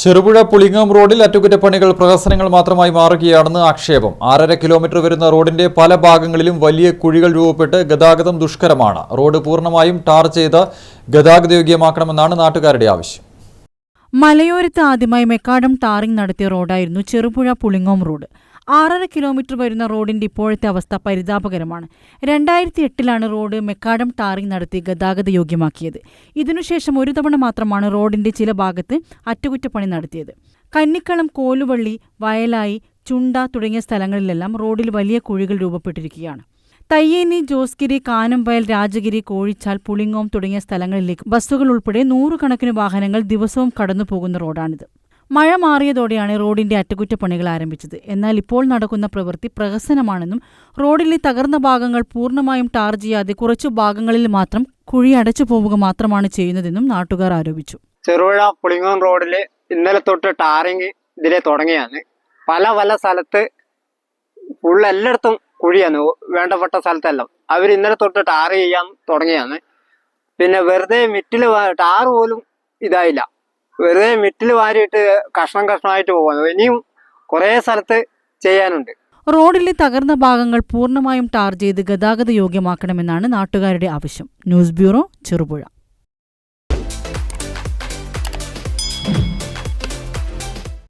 ചെറുപുഴ പുളിങ്ങം റോഡിൽ അറ്റകുറ്റപ്പണികൾ പ്രഹസനങ്ങൾ മാത്രമായി മാറുകയാണെന്ന് ആക്ഷേപം. ആറര കിലോമീറ്റർ വരുന്ന റോഡിന്റെ പല ഭാഗങ്ങളിലും വലിയ കുഴികൾ രൂപപ്പെട്ട് ഗതാഗതം ദുഷ്കരമാണ്. റോഡ് പൂർണമായും ടാർ ചെയ്ത് ഗതാഗതയോഗ്യമാക്കണമെന്നാണ് നാട്ടുകാരുടെ ആവശ്യം. മലയോരത്ത് ആദ്യമായി മെക്കാടം ടാറിംഗ് നടത്തിയ റോഡായിരുന്നു ചെറുപുഴ പുളിങ്ങോം റോഡ്. ആറര കിലോമീറ്റർ വരുന്ന റോഡിന്റെ ഇപ്പോഴത്തെ അവസ്ഥ പരിതാപകരമാണ്. രണ്ടായിരത്തി എട്ടിലാണ് റോഡ് മെക്കാഡം ടാറിംഗ് നടത്തി ഗതാഗത യോഗ്യമാക്കിയത്. ഇതിനുശേഷം ഒരു തവണ മാത്രമാണ് റോഡിന്റെ ചില ഭാഗത്ത് അറ്റകുറ്റപ്പണി നടത്തിയത്. കന്നിക്കളം കോലുവള്ളി വയലായി ചുണ്ട തുടങ്ങിയ സ്ഥലങ്ങളിലെല്ലാം റോഡിൽ വലിയ കുഴികൾ രൂപപ്പെട്ടിരിക്കുകയാണ്. തയ്യേനി ജോസ്ഗിരി കാനംവയൽ രാജഗിരി കോഴിച്ചാൽ പുളിങ്ങോം തുടങ്ങിയ സ്ഥലങ്ങളിലേക്ക് ബസ്സുകൾ ഉൾപ്പെടെ നൂറുകണക്കിന് വാഹനങ്ങൾ ദിവസവും കടന്നുപോകുന്ന റോഡാണിത്. മഴ മാറിയതോടെയാണ് റോഡിന്റെ അറ്റകുറ്റപ്പണികൾ ആരംഭിച്ചത്. എന്നാൽ ഇപ്പോൾ നടക്കുന്ന പ്രവൃത്തി പ്രഹസനമാണെന്നും റോഡിലെ തകർന്ന ഭാഗങ്ങൾ പൂർണമായും ടാർ ചെയ്യാതെ കുറച്ചു ഭാഗങ്ങളിൽ മാത്രം കുഴി അടച്ചു പോവുക മാത്രമാണ് ചെയ്യുന്നതെന്നും നാട്ടുകാർ ആരോപിച്ചു. ചെറുപുഴ പുളിങ്ങോം റോഡിൽ ഇന്നലെ തൊട്ട് ടാറിങ് ഇതിലെ തുടങ്ങിയാണ്. പല പല സ്ഥലത്ത് ഫുൾ എല്ലായിടത്തും കുഴിയാണ്. വേണ്ടപ്പെട്ട സ്ഥലത്തെല്ലാം. അവർ ഇന്നലെ തൊട്ട് ടാർ ചെയ്യാൻ തുടങ്ങിയാണ്. പിന്നെ വെറുതെ മിറ്റിൽ ടാർ പോലും ഇതായില്ല. വെറുതെ മിറ്റിൽ വാരിയിട്ട് കഷ്ണം കഷ്ണമായിട്ട് പോകുന്നു ഇനിയും കുറേ സ്ഥലത്ത് ചെയ്യാനുണ്ട്. റോഡിലെ തകർന്ന ഭാഗങ്ങൾ പൂർണമായും ടാർ ചെയ്ത് ഗതാഗത യോഗ്യമാക്കണമെന്നാണ് നാട്ടുകാരുടെ ആവശ്യം. News bureau Cherupuzha.